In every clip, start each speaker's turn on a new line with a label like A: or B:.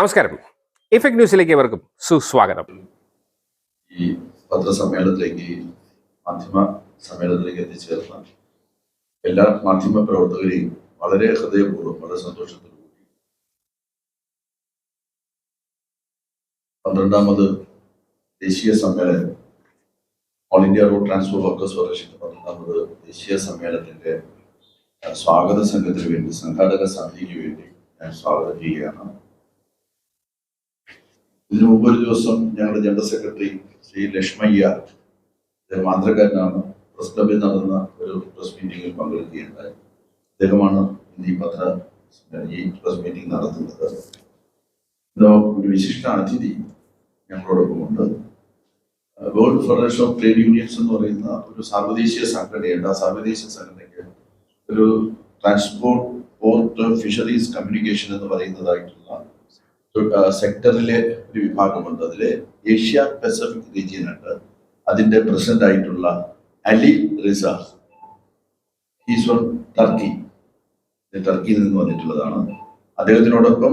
A: നമസ്കാരം. ഇഫക്ട് ന്യൂസിലേക്ക് ഏവർക്കും സുസ്വാഗതം.
B: ഈ പത്രസമ്മേളനത്തിലേക്ക് മാധ്യമ സമ്മേളനത്തിലേക്ക് എത്തിച്ചേർന്ന എല്ലാ മാധ്യമ പ്രവർത്തകരെയും വളരെ ഹൃദയപൂർവം വളരെ സന്തോഷത്തോടു കൂടി പന്ത്രണ്ടാമത് ദേശീയ സമ്മേളനം all India road transport workers ഫെഡറേഷന്റെ പന്ത്രണ്ടാമത് ദേശീയ സമ്മേളനത്തിന്റെ സ്വാഗത സംഘത്തിന് വേണ്ടി സംഘാടക സമിതിക്ക് വേണ്ടി ഞാൻ സ്വാഗതം ചെയ്യുകയാണ്. ഇതിനു മുമ്പ് ഒരു ദിവസം ഞങ്ങളുടെ ജനറൽ സെക്രട്ടറി ശ്രീ ലക്ഷ്മയ്യ ആന്ധ്രക്കാരനാണ് പ്രസ് ക്ലബിൽ നടന്ന ഒരു പ്രസ് മീറ്റിംഗിൽ പങ്കെടുക്കുകയുണ്ടായി. അദ്ദേഹമാണ് ഈ പത്ര ഈ പ്രസ് മീറ്റിംഗ് നടത്തുന്നത്. ഒരു വിശിഷ്ട അതിഥി ഞങ്ങളോടൊപ്പമുണ്ട്. World federation of trade unions എന്ന് പറയുന്ന ഒരു സാർവദേശീയ സംഘടനയുണ്ട്. ആ സാർവദേശീയ സംഘടനയ്ക്ക് ഒരു ട്രാൻസ്പോർട്ട് പോർട്ട് ഫിഷറീസ് കമ്മ്യൂണിക്കേഷൻ എന്ന് പറയുന്നതായിട്ടുള്ള സെക്ടറിലെ ഒരു വിഭാഗമുണ്ട്. അതിൽ ഏഷ്യ പസഫിക് റീജിയൻ ഉണ്ട്. അതിന്റെ പ്രസിഡന്റ് ആയിട്ടുള്ള Ali Riza. He's from Turkey ടർക്കിയിൽ നിന്ന് വന്നിട്ടുള്ളതാണ്. അദ്ദേഹത്തിനോടൊപ്പം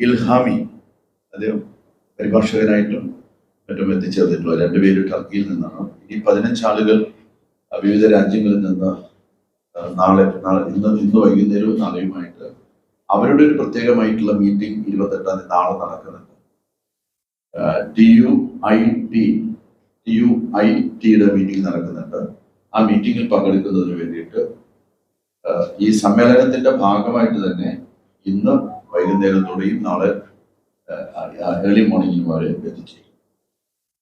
B: ഇൽഹാമി അദ്ദേഹം പരിഭാഷകനായിട്ടും മറ്റും എത്തിച്ചേർന്നിട്ടുള്ള രണ്ടുപേര് ടർക്കിയിൽ നിന്നാണ്. ഇനി പതിനഞ്ചാളുകൾ വിവിധ രാജ്യങ്ങളിൽ നിന്ന് നാളെ നാളെ ഇന്ന് ഇന്ന് വൈകുന്നേരവും നാളെയുമായിട്ട് അവരുടെ ഒരു പ്രത്യേകമായിട്ടുള്ള മീറ്റിംഗ് ഇരുപത്തെട്ടാം തീയതി നാളെ നടക്കുന്നുണ്ട് T U I T T U I ടിയുടെ മീറ്റിംഗ് നടക്കുന്നുണ്ട്. ആ മീറ്റിംഗിൽ പങ്കെടുക്കുന്നതിന് വേണ്ടിയിട്ട് ഈ സമ്മേളനത്തിന്റെ ഭാഗമായിട്ട് തന്നെ ഇന്ന് വൈകുന്നേരത്തോടെയും നാളെ ഏർലി മോർണിംഗിലും വരെ എത്തിച്ചേരും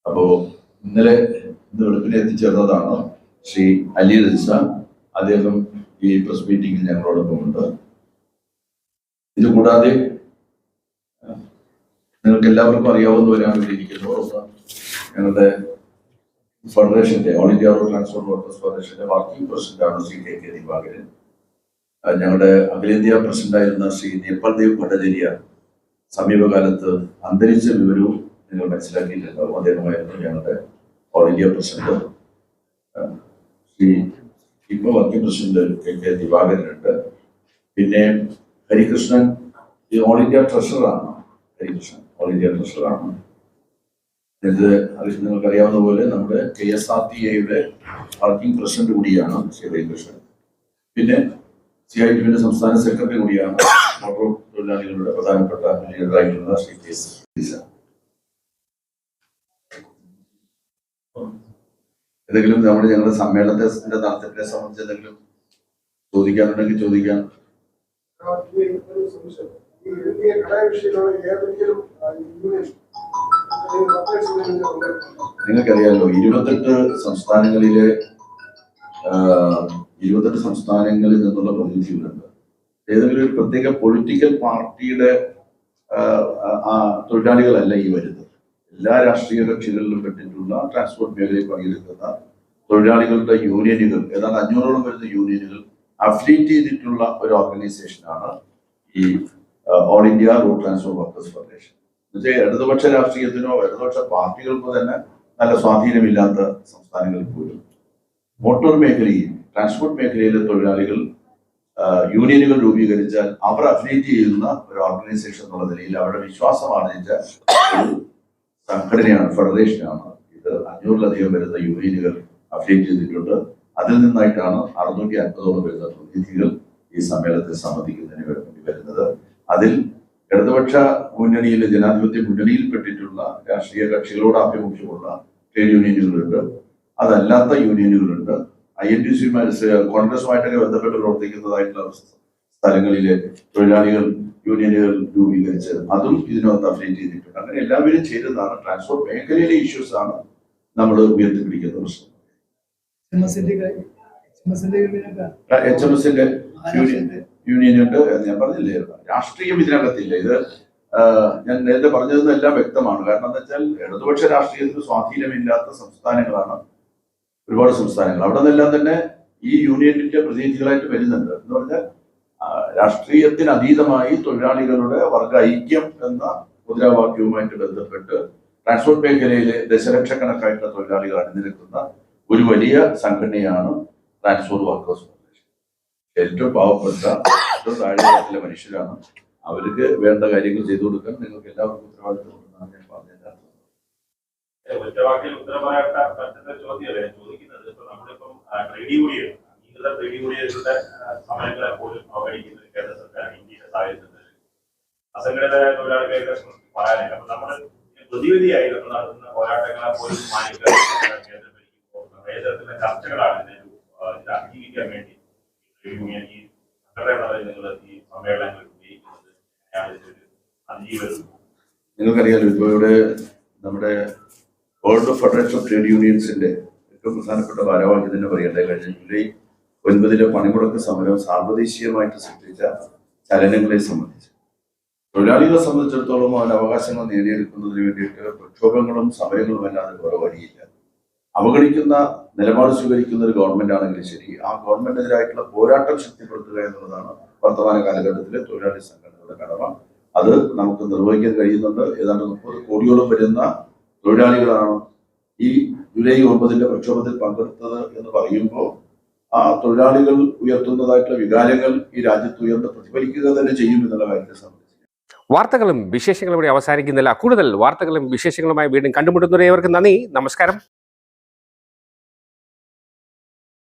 B: അപ്പോൾ ഇന്നലെ ഇന്ന് വെളുപ്പിനെ എത്തിച്ചേർന്നതാണ് ശ്രീ അലി റിസ. അദ്ദേഹം ഈ പ്രസ് മീറ്റിംഗിൽ ഞങ്ങളോടൊപ്പമുണ്ട്. ഇത് കൂടാതെ അഹ് നിങ്ങൾക്ക് എല്ലാവർക്കും അറിയാവുന്ന വരാൻ വേണ്ടിയിരിക്കുന്നു ഞങ്ങളുടെ ഫെഡറേഷന്റെ all India road transport workers ഫെഡറേഷന്റെ വർക്കിംഗ് പ്രസിഡന്റാണ് ശ്രീ കെ കെ ദിവാകരൻ. ഞങ്ങളുടെ അഖിലേന്ത്യാ പ്രസിഡന്റായിരുന്ന ശ്രീ നേപ്പാൾ ദേവ് ഭട്ടചര്യ സമീപകാലത്ത് അന്തരിച്ച വിവരവും നിങ്ങൾ മനസ്സിലാക്കിയിട്ടുണ്ടാവും അദ്ദേഹമായിരുന്നു ഞങ്ങളുടെ ഓൾ ഇന്ത്യ പ്രസിഡന്റ്. ശ്രീ ഇപ്പൊ വർക്കിംഗ് പ്രസിഡന്റ് കെ കെ ദിവാകരനുണ്ട്. പിന്നെ ഹരികൃഷ്ണൻ ഈ ഓൾ ഇന്ത്യ ട്രഷറാണ് ഹരികൃഷ്ണൻ ഓൾ ഇന്ത്യ ട്രഷറാണ് ഇത് നിങ്ങൾക്ക് അറിയാവുന്ന പോലെ നമ്മുടെ കെ എസ് ആർ ടി എയുടെ വർക്കിംഗ് പ്രസിഡന്റ് കൂടിയാണ് ശ്രീ ഹരികൃഷ്ണൻ. പിന്നെ സി ഐ ടിയുടെ സംസ്ഥാന സെക്രട്ടറി കൂടിയാണ് മോട്ടോർ തൊഴിലാളികളുടെ പ്രധാനപ്പെട്ട ലീഡറായിട്ടുള്ള ശ്രീ കെ എസ്. എന്തെങ്കിലും നമ്മുടെ ഞങ്ങളുടെ സമ്മേളനത്തെ നടത്തിപ്പിനെ സംബന്ധിച്ച് എന്തെങ്കിലും ചോദിക്കാനുണ്ടെങ്കിൽ ചോദിക്കാം
C: ഒരു. ഈ യൂണിയൻ?
B: നിങ്ങൾക്കറിയാലോ ഇരുപത്തെട്ട് സംസ്ഥാനങ്ങളിലെ ഇരുപത്തെട്ട് സംസ്ഥാനങ്ങളിൽ നിന്നുള്ള പ്രതിനിധികളുണ്ട് ഏതെങ്കിലും ഒരു പ്രത്യേക പൊളിറ്റിക്കൽ പാർട്ടിയുടെ തൊഴിലാളികളല്ല ഈ വരുന്നത് എല്ലാ രാഷ്ട്രീയ കക്ഷികളിലും പെട്ടിട്ടുള്ള ട്രാൻസ്പോർട്ട് മേഖലയിൽ പങ്കെടുക്കുന്ന തൊഴിലാളികളുടെ യൂണിയനുകൾ ഏതാണ്ട് അഞ്ഞൂറോളം വരുന്ന യൂണിയനുകൾ അഫിലിയേറ്റ് ചെയ്തിട്ടുള്ള ഒരു ഓർഗനൈസേഷനാണ് ഈ all India road transport workers federation എന്നുവെച്ചാൽ ഇടതുപക്ഷ രാഷ്ട്രീയത്തിനോ ഇടതുപക്ഷ പാർട്ടികൾക്കോ തന്നെ നല്ല സ്വാധീനമില്ലാത്ത സംസ്ഥാനങ്ങളിൽ പോലും. മോട്ടോർ മേഖലയിൽ ട്രാൻസ്പോർട്ട് മേഖലയിലെ തൊഴിലാളികൾ യൂണിയനുകൾ രൂപീകരിച്ചാൽ അവർ അഫിലിയേറ്റ് ചെയ്യുന്ന ഒരു ഓർഗനൈസേഷൻ എന്നുള്ള നിലയിൽ അവരുടെ വിശ്വാസം ആർജിച്ച സംഘടനയാണ് ഫെഡറേഷനാണ് ഇത് അഞ്ഞൂറിലധികം വരുന്ന യൂണിയനുകൾ അഫിലിയേറ്റ് ചെയ്തിട്ടുണ്ട്. അതിൽ നിന്നായിട്ടാണ് അറുന്നൂറ്റി അൻപതോളം വരുന്ന പ്രതിനിധികൾ ഈ സമ്മേളനത്തിൽ സംബന്ധിക്കുന്നതിന് വേണ്ടി വരുന്നത്. അതിൽ ഇടതുപക്ഷ മുന്നണിയിലെ ജനാധിപത്യ മുന്നണിയിൽപ്പെട്ടിട്ടുള്ള രാഷ്ട്രീയ കക്ഷികളോട് ആഭിമുഖ്യമുള്ള ട്രേഡ് യൂണിയനുകളുണ്ട്. അതല്ലാത്ത യൂണിയനുകളുണ്ട്. ഐ എൻ ടി സിമാർ കോൺഗ്രസുമായിട്ടൊക്കെ ബന്ധപ്പെട്ട് പ്രവർത്തിക്കുന്നതായിട്ടുള്ള സ്ഥലങ്ങളിലെ തൊഴിലാളികൾ യൂണിയനുകൾ രൂപീകരിച്ച് അതും ഇതിനകത്ത് അഫിലിയേറ്റ് ചെയ്തിട്ടുണ്ട്. അങ്ങനെ എല്ലാവരും ചേരുന്നതാണ്. ട്രാൻസ്പോർട്ട് മേഖലയിലെ ഇഷ്യൂസ് ആണ് നമ്മൾ ഉയർത്തിപ്പിടിക്കുന്ന പ്രശ്നം. എച്ച് എം എസിന്റെ യൂണിയൻ എന്ന് ഞാൻ പറഞ്ഞില്ലേ? രാഷ്ട്രീയം ഇതിനകത്തില്ല. ഇത് ഞാൻ നേരത്തെ പറഞ്ഞതെല്ലാം വ്യക്തമാണ്. കാരണം എന്താ വെച്ചാൽ ഇടതുപക്ഷ രാഷ്ട്രീയത്തിന് സ്വാധീനമില്ലാത്ത സംസ്ഥാനങ്ങളാണ് ഒരുപാട് സംസ്ഥാനങ്ങൾ. അവിടെ നിന്നെല്ലാം തന്നെ ഈ യൂണിയനിന്റെ പ്രതിനിധികളായിട്ട് വരുന്നുണ്ട്. എന്ന് പറഞ്ഞാൽ രാഷ്ട്രീയത്തിന് അതീതമായി തൊഴിലാളികളുടെ വർഗ ഐക്യം എന്ന മുദ്രാവാക്യവുമായിട്ട് ബന്ധപ്പെട്ട് ട്രാൻസ്പോർട്ട് മേഖലയിലെ ദശലക്ഷക്കണക്കായിട്ടുള്ള തൊഴിലാളികൾ അണിനിരക്കുന്ന ഒരു വലിയ സംഘടനയാണ് ട്രാൻസ്പോർട്ട് വർക്കേഴ്സ് ഫെഡറേഷൻ ഏറ്റവും പാവപ്പെട്ട ഏറ്റവും താഴെ മനുഷ്യരാണ്. അവർക്ക് വേണ്ട കാര്യങ്ങൾ ചെയ്തു കൊടുക്കാൻ നിങ്ങൾക്ക് എല്ലാവർക്കും ഉത്തരവാദിത്തമുണ്ടെന്നാണ് ഞാൻ പറഞ്ഞതിന്റെ അർത്ഥം.
D: ഒറ്റവാക്കിൽ ഉത്തരം പറയാൻ യൂണിയൻ നമ്മൾ പ്രതിവിധിയായി നടത്തുന്ന പോരാട്ടങ്ങളെ പോലും മാനിക്കാൻ കേന്ദ്രം ഏത് തരത്തിലുള്ള ചർച്ചകളാണ് ഇതിന് ഇത് അംഗീകരിക്കാൻ വേണ്ടി യൂണിയൻ ഈ സംഘടനകളെ നിങ്ങൾ ഈ സമ്മേളനങ്ങൾ ഉപയോഗിക്കുന്നത് ഇതിനൊരു
B: നിങ്ങൾക്കറിയാലോ ഇപ്പോൾ ഇവിടെ നമ്മുടെ വേൾഡ് ഫെഡറേഷൻ ഓഫ് ട്രേഡ് യൂണിയൻസിന്റെ ഏറ്റവും പ്രധാനപ്പെട്ട ഭാരവാഹി തന്നെ പറയട്ടെ കഴിഞ്ഞ ജൂലൈ ഒൻപതിലെ പണിമുടക്ക് സമരം സാർവദേശീയമായിട്ട് സൃഷ്ടിച്ച ചലനങ്ങളെ സംബന്ധിച്ച്. തൊഴിലാളികളെ സംബന്ധിച്ചിടത്തോളം അവരുടെ അവകാശങ്ങൾ നേടിയെടുക്കുന്നതിന് വേണ്ടിയിട്ട് പ്രക്ഷോഭങ്ങളും സമരങ്ങളും അല്ലാതെ വേറെ വഴിയില്ല. അവഗണിക്കുന്ന നിലപാട് സ്വീകരിക്കുന്ന ഒരു ഗവൺമെന്റ് ആണെങ്കിലും ശരി ആ ഗവൺമെന്റിനെതിരായിട്ടുള്ള പോരാട്ടം ശക്തിപ്പെടുത്തുക എന്നുള്ളതാണ് വർത്തമാന കാലഘട്ടത്തിലെ തൊഴിലാളി സംഘടനകളുടെ കടമ. അത് നമുക്ക് നിർവഹിക്കാൻ കഴിയുന്നുണ്ട്. ഏതാണ്ട് മുപ്പത് കോടിയോളം വരുന്ന തൊഴിലാളികളാണ് ഈ ജൂലൈ ഒമ്പതിന്റെ പ്രക്ഷോഭത്തിൽ പങ്കെടുത്തത് എന്ന് പറയുമ്പോൾ ആ തൊഴിലാളികൾ ഉയർത്തുന്നതായിട്ടുള്ള വികാരങ്ങൾ ഈ രാജ്യത്ത് ഉയർന്ന് പ്രതിഫലിക്കുക തന്നെ ചെയ്യും എന്നുള്ള കാര്യത്തെ സംബന്ധിച്ച്.
A: വാർത്തകളും വിശേഷങ്ങളും ഇവിടെ അവസാനിക്കുന്നില്ല. കൂടുതൽ വാർത്തകളും വിശേഷങ്ങളുമായി വീണ്ടും കണ്ടുമുട്ടുന്നവരെ നന്ദി. നമസ്കാരം.